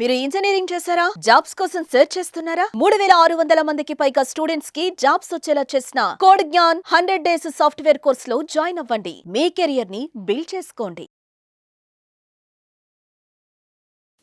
మీరు ఇంజనీరింగ్ చేశారా? జాబ్స్ కోసం సెర్చ్ చేస్తున్నారా? మూడు వేల ఆరు వందల మందికి పైగా స్టూడెంట్స్కి జాబ్స్ వచ్చేలా చేసిన code Gnan hundred days software కోర్స్లో జాయిన్ అవ్వండి. మీ కెరియర్ని బిల్డ్ చేసుకోండి.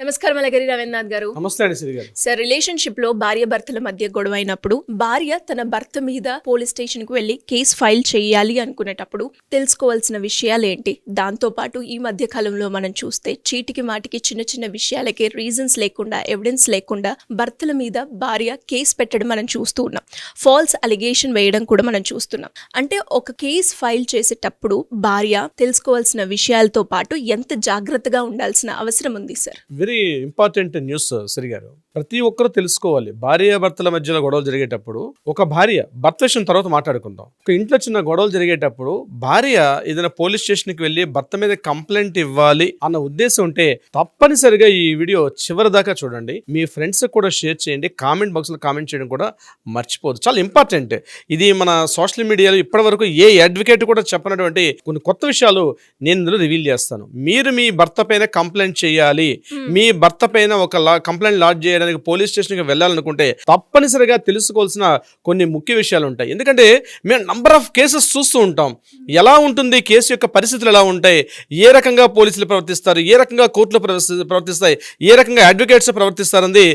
నమస్కారం అలగరి రవీంద్రనాథ్ గారు. నమస్తే అండి శ్రీ గారు. సార్ రిలేషన్షిప్లో భార్య భర్తల మధ్య గొడవ అయినప్పుడు భార్య తన భర్త మీద పోలీస్ స్టేషన్కు వెళ్ళి కేసు ఫైల్ చేయాలి అనుకునేటప్పుడు తెలుసుకోవాల్సిన విషయాలు ఏంటి దాంతో పాటు ఈ మధ్య కాలంలో మనం చూస్తే చీటికి మాటికి చిన్న చిన్న విషయాలకే రీజన్స్ లేకుండా ఎవిడెన్స్ లేకుండా భర్తల మీద భార్య కేసు పెట్టడం మనం చూస్తూ ఉన్నాం. ఫాల్స్ అలిగేషన్ వేయడం కూడా మనం చూస్తున్నాం. అంటే ఒక కేసు ఫైల్ చేసేటప్పుడు భార్య తెలుసుకోవాల్సిన విషయాలతో పాటు ఎంత జాగ్రత్తగా ఉండాల్సిన అవసరం ఉంది sir? Very important news Shri గారు ప్రతి ఒక్కరూ తెలుసుకోవాలి. భార్య భర్తల మధ్యలో గొడవలు జరిగేటప్పుడు ఒక భార్య భర్త విషయం తర్వాత మాట్లాడుకుందాం. ఒక ఇంట్లో చిన్న గొడవలు జరిగేటప్పుడు భార్య ఏదైనా పోలీస్ స్టేషన్కి వెళ్ళి భర్త మీద కంప్లైంట్ ఇవ్వాలి అన్న ఉద్దేశం ఉంటే తప్పనిసరిగా ఈ వీడియో చివరి దాకా చూడండి. మీ ఫ్రెండ్స్ కూడా షేర్ చేయండి. కామెంట్ బాక్స్లో కామెంట్ చేయడం కూడా మర్చిపోదు చాలా ఇంపార్టెంట్. ఇది మన సోషల్ మీడియాలో ఇప్పటి వరకు ఏ అడ్వకేట్ కూడా చెప్పనటువంటి కొన్ని కొత్త విషయాలు నేను ఇందులో రివీల్ చేస్తాను. మీరు మీ భర్త పైన కంప్లైంట్ చేయాలి. మీ భర్త పైన ఒక కంప్లైంట్ లాడ్జ్ కనుక పోలీస్ స్టేషన్కి వెళ్ళాలనుకుంటే తప్పనిసరిగా తెలుసుకోవాల్సిన కొన్ని ముఖ్య విషయాలు ఉంటాయి ఎందుకంటే మేము నంబర్ ఆఫ్ కేసెస్ చూస్తూ ఉంటాం. ఎలా ఉంటుంది కేసు యొక్క పరిస్థితులు ఎలా ఉంటాయి ఏ రకంగా పోలీసులు ప్రవర్తిస్తారు ఏ రకంగా కోర్టులు ప్రవర్తి- ప్రవర్తిస్తాయి ఏ రకంగా అడ్వకేట్స్ ప్రవర్తిస్తారని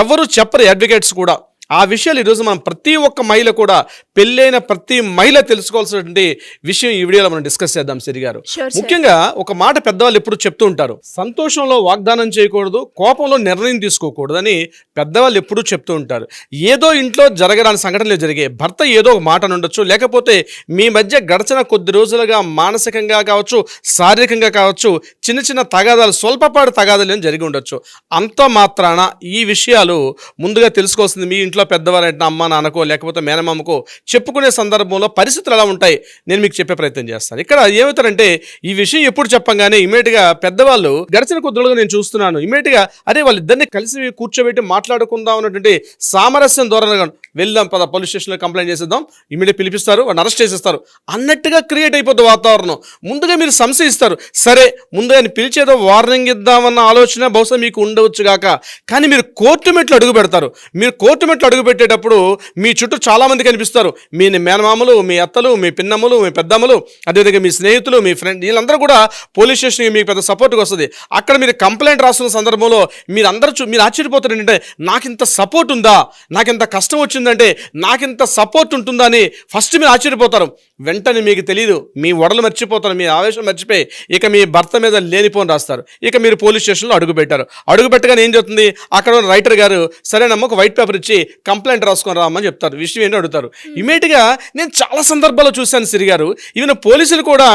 ఎవరు చెప్పరు అడ్వకేట్స్ కూడా. ఆ విషయాలు ఈరోజు మనం ప్రతి ఒక్క మహిళ కూడా పెళ్ళైన ప్రతి మహిళ తెలుసుకోవాల్సినటువంటి విషయం ఈ వీడియోలో మనం డిస్కస్ చేద్దాం సిరి గారు. ముఖ్యంగా ఒక మాట పెద్దవాళ్ళు ఎప్పుడు చెప్తూ ఉంటారు సంతోషంలో వాగ్దానం చేయకూడదు కోపంలో నిర్ణయం తీసుకోకూడదు అని పెద్దవాళ్ళు ఎప్పుడూ చెప్తూ ఉంటారు ఏదో ఇంట్లో జరగడానికి సంఘటనలు జరిగే భర్త ఏదో ఒక మాట ఉండొచ్చు లేకపోతే మీ మధ్య గడిచిన కొద్ది రోజులుగా మానసికంగా కావచ్చు శారీరకంగా కావచ్చు చిన్న చిన్న తగాదాలు స్వల్పపాటి తగాదాలు ఏం జరిగి ఉండొచ్చు. అంత మాత్రాన ఈ విషయాలు ముందుగా తెలుసుకోవాల్సింది మీ ఇంట్లో పెద్దవారంటే అమ్మ నాన్నకో లేకపోతే మేనమామకో చెప్పుకునే సందర్భంలో పరిస్థితులు ఎలా ఉంటాయి నేను మీకు చెప్పే ప్రయత్నం చేస్తాను. ఇక్కడ ఏమవుతారంటే ఈ విషయం ఎప్పుడు చెప్పంగానే ఇమీడియట్గా పెద్దవాళ్ళు గడిచిన కొద్దులుగా నేను చూస్తున్నాను. ఇమీడియట్గా అరే వాళ్ళిద్దరిని కలిసి కూర్చోబెట్టి మాట్లాడుకుందాం అన్నటువంటి సామరస్యం ధోరణిగా వెళ్దాం పద. పోలీస్ స్టేషన్లో కంప్లైంట్ చేసేద్దాం. ఇమీడియట్ పిలిపిస్తారు వాడిని అరెస్ట్ చేసేస్తారు. అన్నట్టుగా క్రియేట్ అయిపోద్ది వాతావరణం. ముందుగా మీరు సంశయిస్తారు. సరే ముందుగా ఆయన పిలిచేదో వార్నింగ్ ఇద్దామన్న ఆలోచన బహుశా మీకు ఉండవచ్చు గాక. కానీ మీరు కోర్టు మెట్లు అడుగు పెడతారు. మీరు కోర్టు మెట్లు అడుగు పెట్టేటప్పుడు మీ చుట్టూ చాలామంది కనిపిస్తారు. మీ మేనమామలు మీ అత్తలు మీ పిన్నమ్మలు మీ పెద్దమ్మలు అదేవిధంగా మీ స్నేహితులు మీ ఫ్రెండ్ వీళ్ళందరూ కూడా పోలీస్ స్టేషన్కి మీకు పెద్ద సపోర్ట్గా వస్తుంది. అక్కడ మీరు కంప్లైంట్ రాస్తున్న సందర్భంలో మీరు అందరూ చూ- మీరు ఆశ్చర్యపోతారు ఏంటంటే ఇంత సపోర్ట్ ఉందా? నాకు ఇంత కష్టం వచ్చింది? వచ్చిందంటే నాకింత సపోర్ట్ ఉంటుందా అని ఫస్ట్ మీరు ఆశ్చర్యపోతారు. వెంటనే మీకు తెలియదు మీ వడలు మర్చిపోతారు మీ ఆవేశం మర్చిపోయి ఇక మీ భర్త మీద లేనిపోని రాస్తారు. ఇక మీరు పోలీస్ స్టేషన్లో అడుగు పెట్టారు. అడుగు పెట్టగానే ఏం చెప్తుంది అక్కడ ఉన్న రైటర్ గారు సరేనమ్మా ఒక వైట్ పేపర్ ఇచ్చి కంప్లైంట్ రాసుకొని రామని చెప్తారు. విషయం ఏంటో అడుగుతారు. ఇమీడియట్గా నేను చాలా సందర్భాల్లో చూశాను సిరి గారు ఈవెన్ పోలీసులు కూడా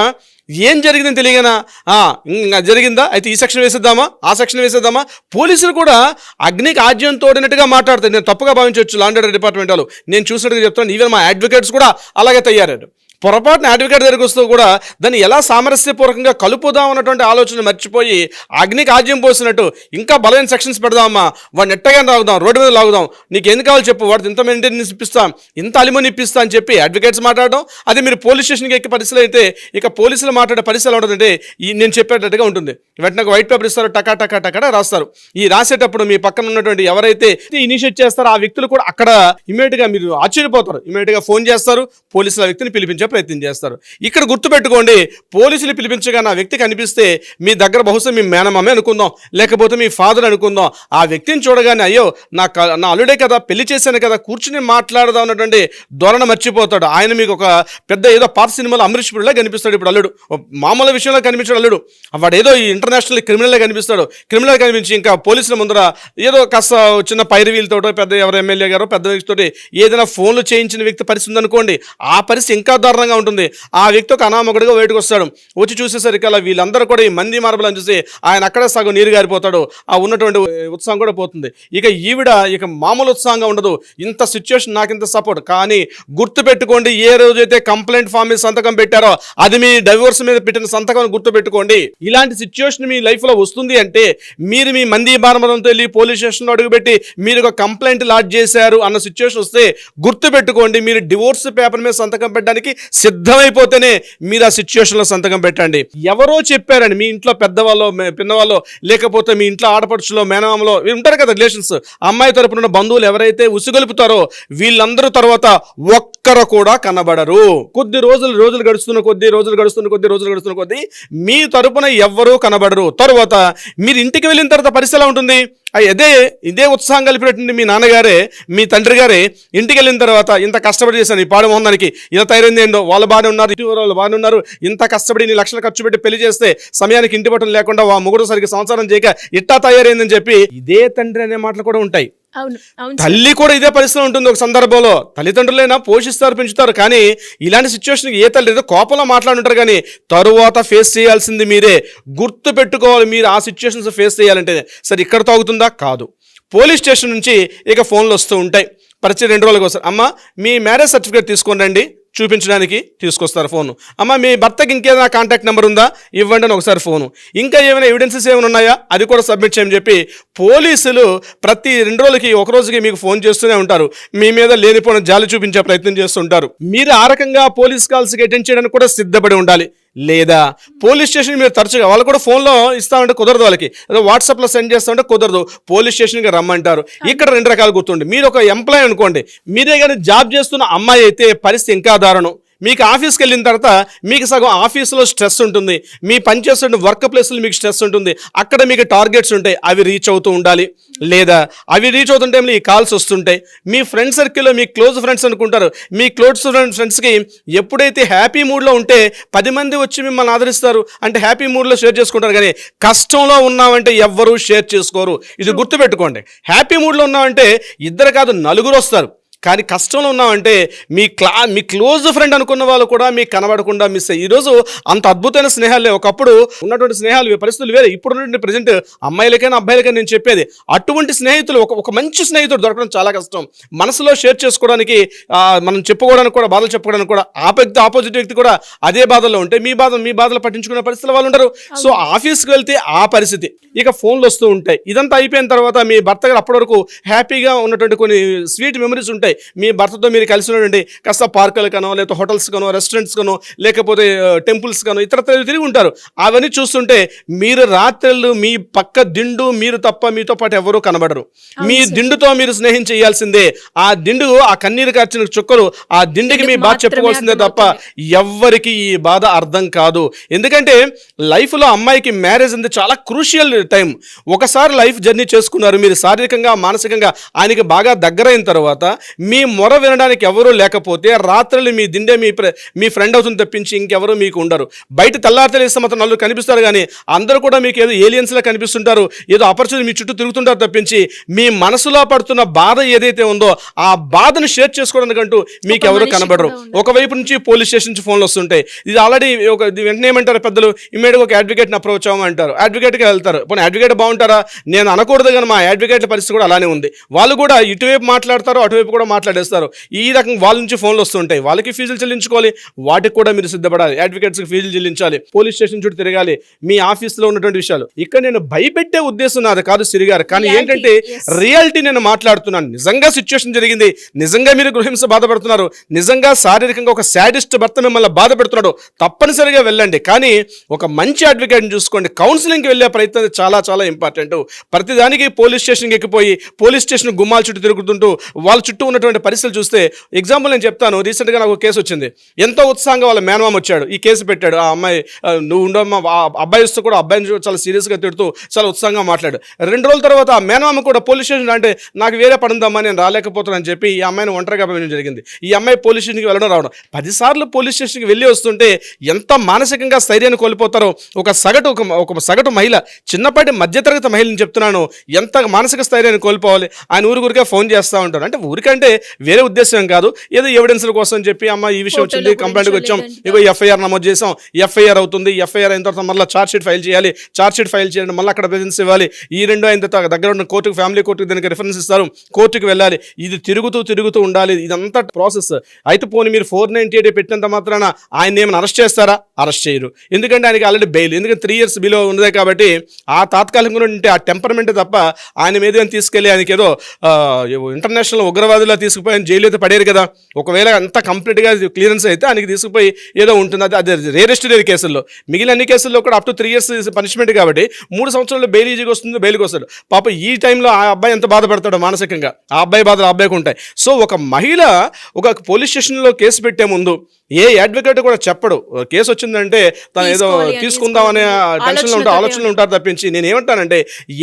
ఏం జరిగిందని తెలియగానా? ఇంకా జరిగిందా? అయితే ఈ సెక్షన్ వేసేద్దామా? ఆ సెక్షన్ వేసేద్దామా? పోలీసులు కూడా అగ్నికి ఆజ్యం తోడినట్టుగా మాట్లాడతారు. నేను తప్పుగా భావించవచ్చు లాండర్ డిపార్ట్మెంట్ వాళ్ళు. నేను చూసినట్టుగా చెప్తాను ఈవెన్ మా అడ్వకేట్స్ కూడా అలాగే తయారయ్యారు. పొరపాటున అడ్వకేట్ దగ్గరికి వస్తూ కూడా దాన్ని ఎలా సామరస్యపూర్వకంగా కలుపుదాం అన్నటువంటి ఆలోచన మర్చిపోయి అగ్నికి ఆజ్యం పోసినట్టు ఇంకా బలమైన సెక్షన్స్ పెడదామా? వాడిని ఎట్టగా లాగుదాం రోడ్డు మీద లాగుదాం. నీకు ఎందుకు కావాలి చెప్పు వాడికి ఇంత మెయింటెనెన్స్ ఇప్పిస్తాం ఇంత అలిమోని ఇప్పిస్తా అని చెప్పి అడ్వకేట్స్ మాట్లాడడం అది మీరు పోలీస్ స్టేషన్కి ఎక్కి పరిస్థితులు అయితే ఇక పోలీసులు మాట్లాడే పరిస్థితి ఎలా ఉంటుందంటే ఈ నేను చెప్పేటట్టుగా ఉంటుంది. వెంటనే ఒక వైట్ పేపర్ ఇస్తారు టకా టకా టకా రాస్తారు. ఈ రాసేటప్పుడు మీ పక్కన ఉన్నటువంటి ఎవరైతే ఇనిషియేట్ చేస్తారో ఆ వ్యక్తులు కూడా అక్కడ ఇమీడియట్గా మీరు ఆశ్చర్యపోతారు. ఇమీడియట్గా ఫోన్ చేస్తారు పోలీసులు ఆ వ్యక్తిని పిలిపించే ప్రయత్నం చేస్తారు. ఇక్కడ గుర్తుపెట్టుకోండి పోలీసులు పిలిపించగా నా వ్యక్తి కనిపిస్తే మీ దగ్గర బహుశా మీ మేనమామే అనుకుందాం లేకపోతే మీ ఫాదర్ అనుకుందాం. ఆ వ్యక్తిని చూడగానే అయ్యో నా నా అల్లుడే కదా పెళ్ళి చేశాను కదా కూర్చుని మాట్లాడదాం అన్నటువంటి ధోరణ మర్చిపోతాడు. ఆయన మీకు ఒక పెద్ద ఏదో పాత సినిమాలో అమరీష్ కనిపిస్తాడు ఇప్పుడు అల్లుడు. మామూలు విషయంలో కనిపించాడు అల్లుడు. వాడు ఏదో ఈ ఇంటర్నేషనల్ క్రిమినల్గా కనిపిస్తాడు. క్రిమినల్ కనిపించి ఇంకా పోలీసుల ముందర ఏదో కాస్త చిన్న పైరవీలతోటో పెద్ద ఎవరు ఎమ్మెల్యే గారో పెద్ద వ్యక్తితోటి ఏదైనా ఫోన్లు చేయించిన వ్యక్తి పరిస్థితి ఉందనుకోండి ఆ పరిస్థితి ఇంకా దారుణంగా ఉంటుంది. ఆ వ్యక్తి ఒక అనామకుడిగా బయటకు వస్తాడు. వచ్చి చూసేసరికి అలా వీళ్ళందరూ కూడా ఈ మంది మార్బలని చూసి ఆయన అక్కడే సగం నీరు గారిపోతాడు. ఆ ఉన్నటువంటి ఉత్సాహం కూడా పోతుంది. ఇక ఈవిడ ఇక మామూలు ఉత్సాహంగా ఉండదు. ఇంత సిచ్యువేషన్ నాకు ఇంత సపోర్ట్ కానీ గుర్తు పెట్టుకోండి ఏ రోజైతే కంప్లైంట్ ఫామ్ మీద సంతకం పెట్టారో అది మీ డైవోర్స్ మీద పెట్టిన సంతకం గుర్తు పెట్టుకోండి. ఇలాంటి సిచ్యువేషన్ మీ లైఫ్లో వస్తుంది అంటే మీరు మీ మంది మార్బలంతో వెళ్ళి పోలీస్ స్టేషన్లో అడుగుపెట్టి మీరు ఒక కంప్లైంట్ లాడ్జ్ చేశారు అన్న సిచ్యువేషన్ వస్తే గుర్తు పెట్టుకోండి. మీరు డివోర్స్ పేపర్ మీద సంతకం పెట్టడానికి సిద్ధమైపోతేనే మీరు ఆ సిచ్యువేషన్లో సంతకం పెట్టండి. ఎవరో చెప్పారండి మీ ఇంట్లో పెద్దవాళ్ళు మే- పిన్నవాళ్ళు లేకపోతే మీ ఇంట్లో ఆడపడుచులో మేనమామలో ఉంటారు కదా రిలేషన్స్. అమ్మాయి తరపున ఉన్న బంధువులు ఎవరైతే ఉసుగొలుపుతారో వీళ్ళందరూ తర్వాత ఒక్కరు కూడా కనబడరు. కొద్ది రోజులు రోజులు గడుస్తున్న కొద్ది రోజులు గడుస్తున్న కొద్ది రోజులు గడుస్తున్న కొద్ది మీ తరపున ఎవ్వరూ కనబడరు. తర్వాత మీరు ఇంటికి వెళ్ళిన తర్వాత పరిస్థితి ఎలా ఉంటుంది? అదే ఇదే ఉత్సాహం కలిపినటువంటి మీ నాన్నగారే మీ తండ్రి గారే ఇంటికి వెళ్ళిన తర్వాత ఇంత కష్టపడి చేశాను ఈ పాడు మొహందానికి ఇలా తయారైంది ఏంటో వాళ్ళు బాగానే ఉన్నారు ఇటు వాళ్ళు బాగానే ఉన్నారు. ఇంత కష్టపడి నీ లక్షలు ఖర్చు పెట్టి పెళ్ళి చేస్తే సమయానికి ఇంటి పట్టం లేకుండా ఆ మొగుడు సరికి సంసారం చేయక ఇట్టా తయారైందని చెప్పి ఇదే తండ్రి అనే మాటలు కూడా ఉంటాయి. తల్లి కూడా ఇదే పరిస్థితి ఉంటుంది ఒక సందర్భంలో. తల్లిదండ్రులైనా పోషిస్తారు పెంచుతారు కానీ ఇలాంటి సిచ్యువేషన్ ఏ తల్లి ఏదో కోపంలో మాట్లాడుంటారు కానీ తరువాత ఫేస్ చేయాల్సింది మీరే. గుర్తు పెట్టుకోవాలి మీరు ఆ సిచ్యువేషన్స్ ఫేస్ చేయాలంటే. సరే ఇక్కడ తాగుతుందా? కాదు. పోలీస్ స్టేషన్ నుంచి ఇక ఫోన్లు వస్తూ ఉంటాయి. పరిచయం రెండు రోజులకు వస్తారు అమ్మ మీ మ్యారేజ్ సర్టిఫికేట్ తీసుకొని రండి. చూపించడానికి తీసుకొస్తారు ఫోను. అమ్మ మీ భర్తకి ఇంకేదైనా కాంటాక్ట్ నెంబర్ ఉందా? ఇవ్వండి అని ఒకసారి ఫోను. ఇంకా ఏమైనా ఎవిడెన్సెస్ ఏమైనా ఉన్నాయా? అది కూడా సబ్మిట్ చేయమని చెప్పి పోలీసులు ప్రతి రెండు రోజులకి ఒక రోజుకి మీకు ఫోన్ చేస్తూనే ఉంటారు. మీ మీద లేనిపోయిన జాలి చూపించే ప్రయత్నం చేస్తుంటారు మీరు ఆ రకంగా పోలీస్ కాల్స్కి అటెండ్ చేయడానికి కూడా సిద్ధపడి ఉండాలి. లేదా పోలీస్ స్టేషన్ మీరు తరచుగా వాళ్ళు కూడా ఫోన్లో ఇస్తామంటే కుదరదు వాళ్ళకి. ఏదో వాట్సాప్లో సెండ్ చేస్తామంటే కుదరదు. పోలీస్ స్టేషన్కి రమ్మంటారు. ఇక్కడ రెండు రకాలు గుర్తుండి మీరు ఒక ఎంప్లాయ్ అనుకోండి. మీరే కానీ జాబ్ చేస్తున్న అమ్మాయి అయితే పరిస్థితి ఇంకా దారుణం. మీకు ఆఫీస్కి వెళ్ళిన తర్వాత మీకు సగం ఆఫీస్లో స్ట్రెస్ ఉంటుంది. మీ పనిచేస్తున్న వర్క్ ప్లేస్లో మీకు స్ట్రెస్ ఉంటుంది. అక్కడ మీకు టార్గెట్స్ ఉంటాయి. అవి రీచ్ అవుతూ ఉండాలి. లేదా అవి రీచ్ అవుతుంటే ఈ కాల్స్ వస్తుంటాయి. మీ ఫ్రెండ్ సర్కిల్లో మీ క్లోజ్ ఫ్రెండ్స్ అనుకుంటారు. మీ క్లోజ్ ఫ్రెండ్స్కి ఎప్పుడైతే హ్యాపీ మూడ్లో ఉంటే పది మంది వచ్చి మిమ్మల్ని ఆదరిస్తారు. అంటే హ్యాపీ మూడ్లో షేర్ చేసుకుంటారు. కానీ కష్టంలో ఉన్నామంటే ఎవ్వరూ షేర్ చేసుకోరు. ఇది గుర్తుపెట్టుకోండి. హ్యాపీ మూడ్లో ఉన్నామంటే ఇద్దరు కాదు నలుగురు వస్తారు. కానీ కష్టంలో ఉన్నామంటే మీ క్లా మీ క్లోజ్ ఫ్రెండ్ అనుకున్న వాళ్ళు కూడా మీకు కనబడకుండా మిస్ అయ్యి ఈరోజు అంత అద్భుతమైన స్నేహాలు ఒకప్పుడు ఉన్నటువంటి స్నేహాలు పరిస్థితులు వేరే. ఇప్పుడు ఉన్నటువంటి ప్రజెంట్ అమ్మాయిలకైనా అబ్బాయిలకైనా నేను చెప్పేది అటువంటి స్నేహితులు ఒక ఒక మంచి స్నేహితుడు దొరకడం చాలా కష్టం. మనసులో షేర్ చేసుకోవడానికి మనం చెప్పుకోవడానికి కూడా బాధలు చెప్పుకోవడానికి కూడా ఆ వ్యక్తి ఆపోజిట్ వ్యక్తి కూడా అదే బాధల్లో ఉంటే మీ బాధ మీ బాధలు పట్టించుకునే పరిస్థితులు వాళ్ళు ఉండరు. సో ఆఫీస్కి వెళ్తే ఆ పరిస్థితి. ఇక ఫోన్లు వస్తూ ఉంటాయి. ఇదంతా అయిపోయిన తర్వాత మీ భర్త గారు అప్పటి వరకు హ్యాపీగా ఉన్నటువంటి కొన్ని స్వీట్ మెమరీస్ ఉంటాయి. మీ భర్తతో మీరు కలిసి ఉన్నటువంటి కాస్త పార్కులు కనో లేకపోతే హోటల్స్ కనో రెస్టారెంట్స్ కనో లేకపోతే టెంపుల్స్ కనో ఇతర తిరిగి ఉంటారు. అవన్నీ చూస్తుంటే మీరు రాత్రులు మీ పక్క దిండు మీరు తప్ప మీతో పాటు ఎవరూ కనబడరు. మీ దిండుతో మీరు స్నేహం చేయాల్సిందే. ఆ దిండు ఆ కన్నీరు కార్చిన చుక్కలు ఆ దిండుకి మీ బాధ చెప్పుకోవాల్సిందే తప్ప ఎవ్వరికి ఈ బాధ అర్థం కాదు. ఎందుకంటే లైఫ్లో అమ్మాయికి మ్యారేజ్ అనేది చాలా క్రూషియల్ టైం. ఒకసారి లైఫ్ జర్నీ చేసుకున్నారు. మీరు శారీరకంగా మానసికంగా ఆయనకి బాగా దగ్గరైన తర్వాత మీ మొర వినడానికి ఎవరూ లేకపోతే రాత్రులు మీ దిండే మీ మీ ఫ్రెండ్ అవుతుంది తప్పించి ఇంకెవరు మీకు ఉండరు. బయట తెల్లారి తెలిస్తే మాత్రం నలుగురు కనిపిస్తారు కానీ అందరూ కూడా మీకు ఏదో ఏలియన్స్లా కనిపిస్తుంటారు ఏదో ఆపర్చునిటీ మీ చుట్టూ తిరుగుతుంటారు తప్పించి మీ మనసులో పడుతున్న బాధ ఏదైతే ఉందో ఆ బాధను షేర్ చేసుకోవడానికంటూ మీకు ఎవరు కనబడరు. ఒకవైపు నుంచి పోలీస్ స్టేషన్ నుంచి ఫోన్లు వస్తుంటాయి. ఇది ఆల్రెడీ ఒక వెంటనే ఏమంటారు పెద్దలు? ఇమ్మీడియట్గా ఒక అడ్వకేట్ని అప్రోచ్ అవ్వమంటారు అంటారు. అడ్వకేట్కి వెళ్తారు. పోనీ అడ్వకేట్ బాగుంటారా? నేను అనకూడదు కానీ మా అడ్వకేట్ల పరిస్థితి కూడా అలానే ఉంది. వాళ్ళు కూడా ఇటువైపు మాట్లాడతారు అటువైపు కూడా మాట్లాడేస్తారు. ఈ రకం వాళ్ళ నుంచి ఫోన్లు వస్తుంటాయి. వాళ్ళకి ఫీజులు చెల్లించుకోవాలి. వాటికి కూడా మీరు సిద్ధపడాలి. అడ్వకేట్స్కి ఫీజులు చెల్లించాలి. పోలీస్ స్టేషన్ చుట్టూ తిరగాలి. మీ ఆఫీస్లో ఉన్నటువంటి విషయాలు. ఇక్కడ నేను భయపెట్టే ఉద్దేశం నాది కాదు సిరిగారు కానీ ఏంటంటే. రియాలిటీ నేను మాట్లాడుతున్నాను. నిజంగా సిచ్యువేషన్ జరిగింది. నిజంగా మీరు గృహింస బాధపడుతున్నారు. నిజంగా శారీరకంగా ఒక శాడిస్ట్ భర్త మిమ్మల్ని బాధ పెడుతున్నాడు తప్పనిసరిగా వెళ్ళండి. కానీ ఒక మంచి అడ్వకేట్ని చూసుకోండి. కౌన్సిలింగ్కి వెళ్ళే ప్రయత్నం చాలా చాలా ఇంపార్టెంట్ ప్రతిదానికి పోలీస్ స్టేషన్కి ఎక్కిపోయి పోలీస్ స్టేషన్ గుమ్మాల చుట్టూ తిరుగుతుంటూ వాళ్ళ చుట్టూ ఉన్నటువంటి పరిస్థితులు చూస్తే ఎగ్జాంపుల్ నేను చెప్తాను. రీసెంట్గా నాకు కేసు వచ్చింది. ఎంతో ఉత్సాహంగా వాళ్ళ మేనమామ వచ్చాడు. ఈ కేసు పెట్టాడు. ఆ అమ్మాయి నువ్వు ఉండమ్మా అబ్బాయి వస్తూ కూడా అబ్బాయిని చాలా సీరియస్గా తిడుతూ చాలా ఉత్సాహంగా మాట్లాడు రెండు రోజుల తర్వాత ఆ మేనమామ కూడా పోలీస్ స్టేషన్ అంటే నాకు వేరే పని నేను రాలేకపోతున్నాను అని చెప్పి ఈ అమ్మాయిని ఒంటరిగా పంపించడం జరిగింది. ఈ అమ్మాయి పోలీస్ స్టేషన్కి వెళ్ళడం రావడం. పదిసార్లు పోలీస్ స్టేషన్కి వెళ్ళి వస్తుంటే ఎంత మానసికంగా స్థైర్యాన్ని కోల్పోతారో ఒక సగటు ఒక ఒక సగటు మహిళ చిన్నపాటి మధ్యతరగతి మహిళని చెప్తున్నాను ఎంత మానసిక స్థైర్యాన్ని కోల్పోవాలి? ఆయన ఊరు ఊరికే ఫోన్ చేస్తూ ఉంటాను అంటే ఊరికంటే వేరే ఉద్దేశం కాదు. ఏదో ఎవిడెన్స్ల కోసం చెప్పి అమ్మ ఈ విషయం వచ్చింది కంప్లైంట్కి వచ్చాం. ఇగో ఎఫ్ఐఆర్ నమోదు చేసాం. ఎఫ్ఐఆర్ అవుతుంది. ఎఫ్ఐఆర్ అయిన తర్వాత మళ్ళీ చార్జ్ షీట్ ఫైల్ చేయాలి. చార్జ్ షీట్ ఫైల్ చేయండి. మళ్ళీ అక్కడ ప్రెజెన్స్ ఇవ్వాలి. ఈ రెండు అయిన తర్వాత దగ్గర ఉన్న కోర్టుకు ఫ్యామిలీ కోర్టుకు దానికి రిఫరెన్స్ ఇస్తారు. కోర్టుకు వెళ్ళాలి. ఇది తిరుగుతూ తిరుగుతూ ఉండాలి. ఇదంతా ప్రాసెస్ అయితే పోనీ మీరు ఫోర్ నైన్టీ ఎయిట్ పెట్టినంత మాత్రాన ఆయన ఏమైనా అరెస్ట్ చేస్తారా? అరెస్ట్ చేయరు. ఎందుకంటే ఆయనకి ఆల్రెడీ బెయిల్ ఎందుకంటే త్రీ ఇయర్స్ బిలో ఉన్నదే కాబట్టి ఆ తాత్కాలికంగా ఉంటే ఆ టెంపర్మెంట్ తప్ప ఆయన మీద తీసుకెళ్ళి ఆయనకి ఏదో ఇంటర్నేషనల్ ఉగ్రవాదులా తీసుకుపోయి జైలు అయితే పడేరు కదా. ఒకవేళ అంత కంప్లీట్గా క్లియరెన్స్ అయితే ఆయనకి తీసుకుపోయి ఏదో ఉంటుంది. అది అది రేరెస్ట్ రేర్ కేసుల్లో. మిగిలిన అన్ని కేసుల్లో కూడా up to three years punishment కాబట్టి మూడు సంవత్సరాలు బెయిల్ ఈజీగా వస్తుంది బెయిల్కి వస్తాడు. పాప ఈ టైంలో ఆ అబ్బాయి ఎంత బాధపడతాడో మానసికంగా. ఆ అబ్బాయి బాధలు ఆ అబ్బాయికి ఉంటాయి సో ఒక మహిళ ఒక పోలీస్ స్టేషన్లో కేసు పెట్టే ముందు ఏ అడ్వకేట్ కూడా చెప్పడు. కేసు వచ్చిందంటే తను ఏదో తీసుకోవాలి అని తీసుకుందామనే తీసుకోవాలి. టెన్షన్లో ఉంటారు ఆలోచనతోటే ఆలోచనలు ఉంటారు తప్పించి నేను ఏమంటానంటే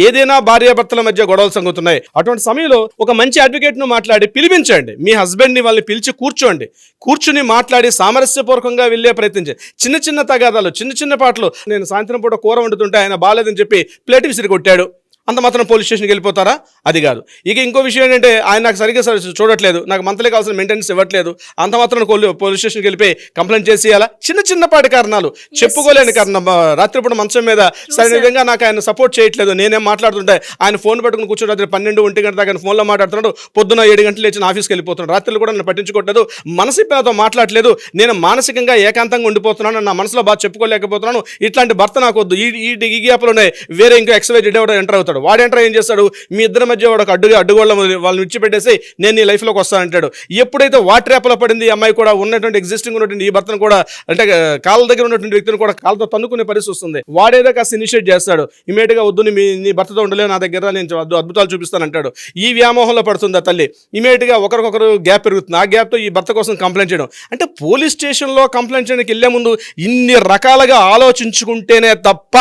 ఏదైనా భార్యాభర్తల మధ్య గొడవలు సంగుతున్నాయి. అటువంటి సమయంలో ఒక మంచి అడ్వకేట్ను మాట్లాడి పిలిపించండి. మీ హస్బెండ్ని వాళ్ళని పిలిచి కూర్చోండి. కూర్చుని మాట్లాడి సామరస్యపూర్వకంగా వెళ్ళే ప్రయత్నించండి చిన్న చిన్న తగాదాలు చిన్న చిన్న పాటలు. నేను సాయంత్రం పూట కూర వండుతుంటే ఆయన బాగాలేదని చెప్పి ప్లేట్ విసిరి కొట్టాడు. అంత మాత్రం పోలీస్ స్టేషన్కి వెళ్ళిపోతారా? అది కాదు. ఇక ఇంకో విషయం ఏంటంటే ఆయన నాకు సరిగ్గా సరి- చూడట్లేదు. నాకు మంత్లీ కావాల్సిన మెయింటెనెన్స్ ఇవ్వట్లేదు. అంత మాత్రం పోలీస్ స్టేషన్కి వెళ్ళిపోయి కంప్లైంట్ చేసేయాలా చిన్న చిన్నపాటి కారణాలు. చెప్పుకోలేని కారణం. రాత్రిపూట మంచం మీద సరైన విధంగా నాకు ఆయన సపోర్ట్ చేయట్లేదు. నేనేం మాట్లాడుతుంటే ఆయన ఫోన్ పట్టుకుని కూర్చొని రాత్రి పన్నెండు ఒంటి గంట దాకా ఫోన్లో మాట్లాడుతున్నాడు. పొద్దున ఏడు గంటలు లేచి నా ఆఫీస్కి వెళ్ళిపోతున్నాడు. రాత్రులు కూడా నన్ను పట్టించుకోవట్లేదు మనసు నాతో మాట్లాడలేదు నేను మానసికంగా ఏకాంతంగా ఉండిపోతున్నాను నా మనసులో బాగా చెప్పుకోలేకపోతున్నాను. ఇట్లాంటి భర్త నాకు వద్దు. ఈ ఈ గ్యాప్లోనే వేరే ఇంకో ఎక్స్వై జెడ్ ఎవడో ఎంటర్ అవుతాడు. వాడు ఎంటర్ ఏం చేస్తాడు? మీ ఇద్దరి మధ్య వాడు ఒక అడ్డుగా అడ్డుగోళ్ళ వాళ్ళని విడిచిపెట్టేసి నేను నీ లైఫ్లోకి వస్తానంటాడు. ఎప్పుడైతే వాటి పడింది ఈ అమ్మాయి కూడా ఉన్నటువంటి ఎగ్జిస్టింగ్ ఉన్నటువంటి ఈ భర్తను కూడా అంటే కాళ్ళ దగ్గర ఉన్నటువంటి వ్యక్తిని కూడా కాళ్ళతో తన్నుకునే పరిస్థితి వస్తుంది. వాడేదో కాస్త ఇనిషియేట్ చేస్తాడు. ఇమీడియట్గా వద్దు మీ నీ భర్తతో ఉండలే నా దగ్గర నేను అద్భుతాలు చూపిస్తాను అంటాడు ఈ వ్యామోహంలో పడుతుంది ఆ తల్లి ఇమీడియట్గా ఒకరికొకరు గ్యాప్ పెరుగుతుంది. ఆ గ్యాప్తో ఈ భర్త కోసం కంప్లైంట్ చేయడం. అంటే పోలీస్ స్టేషన్లో కంప్లైంట్ చేయడానికి వెళ్ళే ముందు ఇన్ని రకాలుగా ఆలోచించుకుంటేనే తప్ప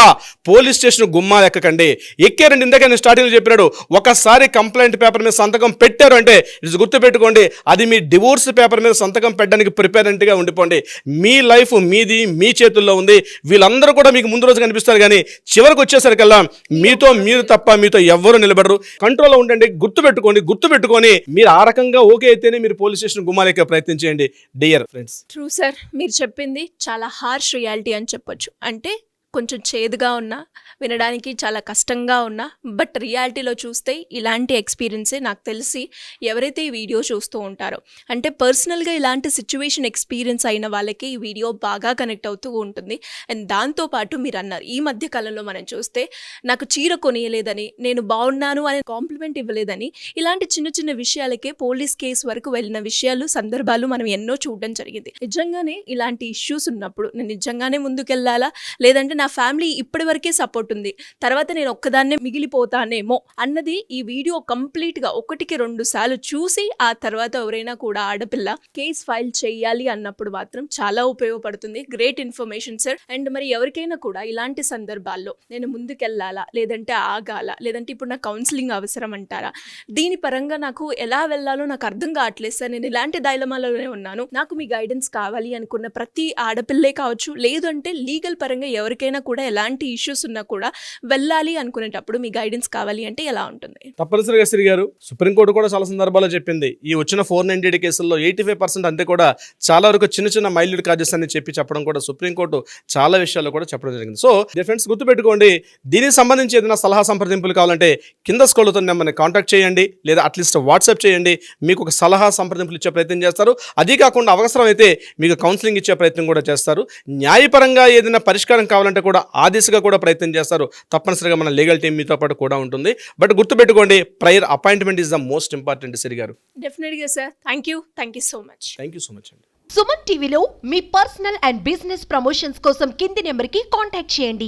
పోలీస్ స్టేషన్ గుమ్మా ఎక్కకండి. ఎక్కారండి ఇందాక నేను స్టార్టింగ్లో చెప్పినాడు ఒకసారి కంప్లైంట్ పేపర్ మీద సంతకం పెట్టారు అంటే ఇది గుర్తుపెట్టుకోండి అది మీ డివోర్స్ పేపర్ మీద సంతకం పెట్టడానికి ప్రిపేరెంట్గా ఉండిపోండి. మీ లైఫ్ మీది మీ చేతుల్లో ఉంది. వీళ్ళందరూ కూడా మీకు ముందు రోజు కనిపిస్తారు కానీ చివరికి వచ్చేసరికల్లా మీతో మీరు తప్ప మీతో ఎవ్వరూ నిలబడరు. కంట్రోల్లో ఉండండి గుర్తుపెట్టుకోండి గుర్తుపెట్టుకొని మీరు ఆ రకంగా ఓకే అయితేనే మీరు పోలీస్ స్టేషన్ గుమ్మాలెక్కే ప్రయత్నం చేయండి. డియర్ ఫ్రెండ్స్ ట్రూ సార్ మీరు చెప్పింది చాలా హార్ష్ రియాలిటీ అని చెప్పొచ్చు. అంటే కొంచెం చేదుగా ఉన్నా వినడానికి చాలా కష్టంగా ఉన్నా బట్ రియాలిటీలో చూస్తే ఇలాంటి ఎక్స్పీరియన్సే నాకు తెలిసి ఎవరైతే ఈ వీడియో చూస్తూ ఉంటారో. అంటే పర్సనల్గా ఇలాంటి సిచ్యువేషన్ ఎక్స్పీరియన్స్ అయిన వాళ్ళకి ఈ వీడియో బాగా కనెక్ట్ అవుతూ ఉంటుంది. అండ్ దాంతోపాటు మీరు అన్నారు ఈ మధ్య కాలంలో మనం చూస్తే నాకు చీర కొనియలేదని నేను బాగున్నాను అనే కాంప్లిమెంట్ ఇవ్వలేదని ఇలాంటి చిన్న చిన్న విషయాలకే పోలీస్ కేసు వరకు వెళ్ళిన విషయాలు సందర్భాలు మనం ఎన్నో చూడడం జరిగింది. నిజంగానే ఇలాంటి ఇష్యూస్ ఉన్నప్పుడు నేను నిజంగానే ముందుకెళ్ళాలా? లేదంటే నా ఫ్యామిలీ ఇప్పటి వరకే సపోర్ట్ ఉంది. తర్వాత నేను ఒక్కదాన్నే మిగిలిపోతానేమో అన్నది ఈ వీడియో కంప్లీట్గా ఒకటికి రెండు సార్లు చూసి ఆ తర్వాత ఎవరైనా కూడా ఆడపిల్ల కేస్ ఫైల్ చేయాలి అన్నప్పుడు మాత్రం చాలా ఉపయోగపడుతుంది. Great information sir. అండ్ మరి ఎవరికైనా కూడా ఇలాంటి సందర్భాల్లో నేను ముందుకెళ్ళాలా? లేదంటే ఆగాల? లేదంటే ఇప్పుడు నా కౌన్సిలింగ్ అవసరం అంటారా? దీని పరంగా నాకు ఎలా వెళ్ళాలో నాకు అర్థం కావట్లేదు సార్. నేను ఇలాంటి దైలమాలలోనే ఉన్నాను. నాకు మీ గైడెన్స్ కావాలి అనుకున్న ప్రతి ఆడపిల్లే కావచ్చు లేదంటే లీగల్ పరంగా ఎవరికైనా కూడా ఎలాంటి ఇష్యూస్ ఉన్నా కూడా వెళ్ళాలి అనుకునేటప్పుడు మీ గైడెన్స్ కావాలి అంటే ఎలా ఉంటుంది? తప్పనిసరిగా శ్రీ గారు సుప్రీంకోర్టు కూడా చాలా సందర్భాల్లో చెప్పింది. ఈ వచ్చిన ఫోర్ నైన్టీ కేసుల్లో ఎయిటీ ఫైవ్ పర్సెంట్ అంతే కూడా చాలా వరకు చిన్న చిన్న మైల్డ్ కాజెస్ అని చెప్పి చెప్పడం కూడా సుప్రీంకోర్టు చాలా విషయాల్లో కూడా చెప్పడం జరిగింది. సో ఫ్రెండ్స్ గుర్తుపెట్టుకోండి దీనికి సంబంధించి ఏదైనా సలహా సంప్రదింపులు కావాలంటే కింద స్కూల్తో నెంబర్ని కాంటాక్ట్ చేయండి లేదా అట్లీస్ట్ వాట్సాప్ చేయండి. మీకు ఒక సలహా సంప్రదింపులు ఇచ్చే ప్రయత్నం చేస్తారు. అది కాకుండా అవసరం అయితే మీకు కౌన్సిలింగ్ ఇచ్చే ప్రయత్నం కూడా చేస్తారు. న్యాయపరంగా ఏదైనా పరిష్కారం కావాలంటే కూడా ఆ దిశగా కూడా ప్రయత్నం చేస్తారు. తప్పనిసరిగా మన లీగల్ టీం మీతో పాటు కూడా ఉంటుంది. బట్ గుర్తుపెట్టుకోండి prior appointment is the most important Siri గారు. డెఫినెట్గా sir thank you thank you so much thank you so much అండి. సుమన్ టీవీలో మీ పర్సనల్ అండ్ బిజినెస్ ప్రమోషన్స్ కోసం కింది నెంబర్కి కాంటాక్ట్ చేయండి.